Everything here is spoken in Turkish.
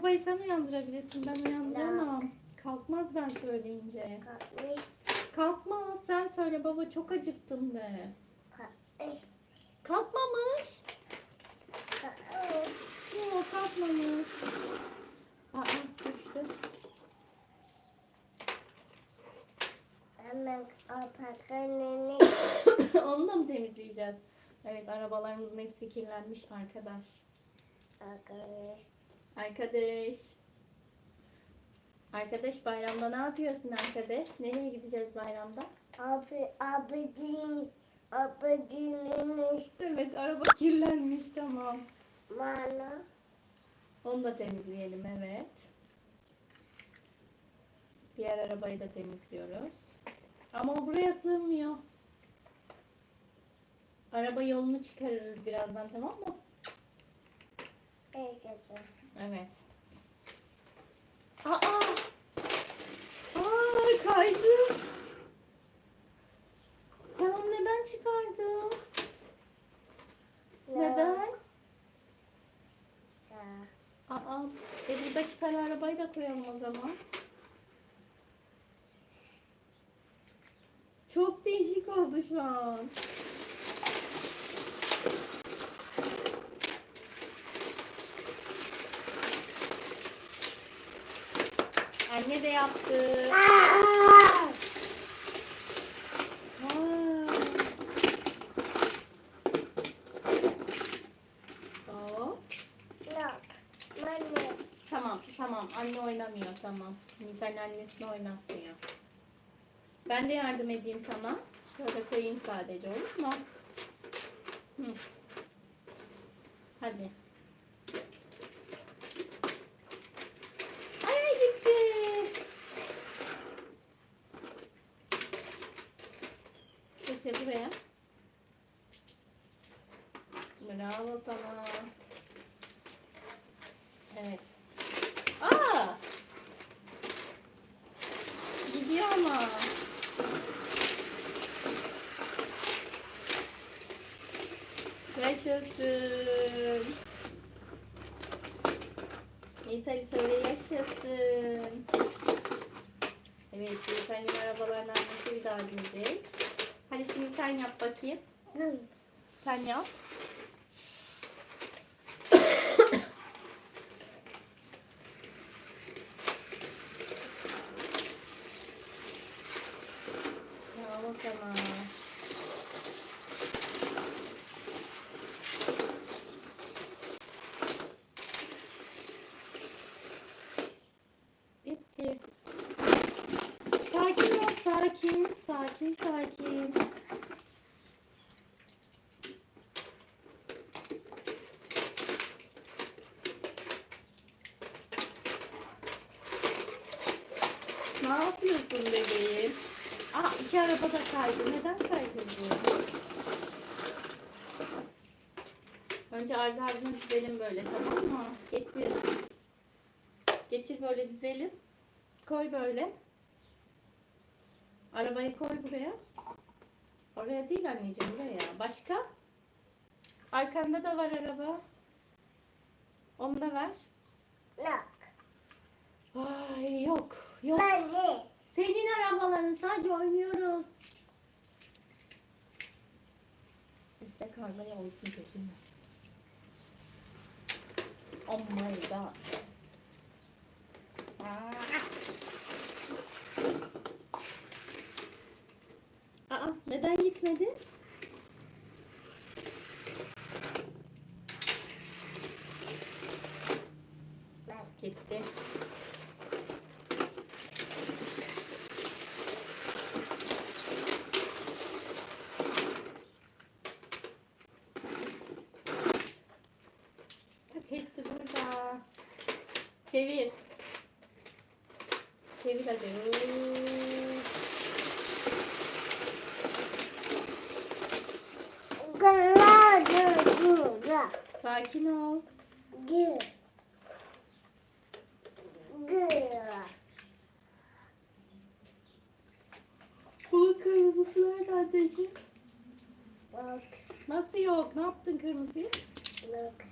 babayı sen uyandırabilirsin. Ben uyandıramam. Kalkmaz ben söyleyince. Kalkmış. Kalkmaz. Sen söyle baba çok acıktım de. Kalkmış. Kalkmamış. Kalkmış. Yok kalkmamış. Aa düştü. Hemen Onu da mı temizleyeceğiz? Evet arabalarımızın hepsi kirlenmiş arkadaş. Arkadaş. Arkadaş. Arkadaş bayramda ne yapıyorsun arkadaş? Nereye gideceğiz bayramda? Abi, abicin, abicinin Evet araba kirlenmiş tamam. bana Onu da temizleyelim evet. Diğer arabayı da temizliyoruz. Ama o buraya sığmıyor. Araba yolunu çıkarırız birazdan tamam mı? herkese. Evet. Aa! Aa kaydı. Sen onu neden çıkardın? Neden? Ya. Aa, e buradaki sarı arabayı da koyalım o zaman. Çok değişik oldu şu an. Anne de yaptı. Tamam, tamam. Anne oynamıyor, tamam. Nitel annesini oynatmıyor. Ben de yardım edeyim sana. Şöyle koyayım sadece, olur mu? Hı. Hadi. Ay ay, gitti. Getir buraya. Bravo sana. Evet. Aa! Gidiyor ama. Yaşasın. Yeter söyle yaşasın. Evet, Yeter'in arabaların annesi bir daha dinleyecek. Hadi şimdi sen yap bakayım. Sen yap. Sana. Bitti. Sakin ol, sakin, sakin, sakin. Ne yapıyorsun bebeğim? Aa iki araba da kaydı. Neden kaydı bu? Önce ardı ardına dizelim böyle tamam mı? Getir. Getir böyle dizelim. Koy böyle. Arabayı koy buraya. Oraya değil anneciğim buraya. Başka? Arkanda da var araba. Onu da ver. Yok. Ay yok. Yok. Bana. Senin arabaların sadece oynuyoruz. İstek harmoni olsun kesin. Oh my god. Aa, neden gitmedi? Gitti. Bak hepsi burada. Çevir. Çevir hadi. Sakin ol. Gül. Gül. Bu kırmızısı nerede anneciğim? Bak. Nasıl yok? Ne yaptın kırmızıyı? Bak.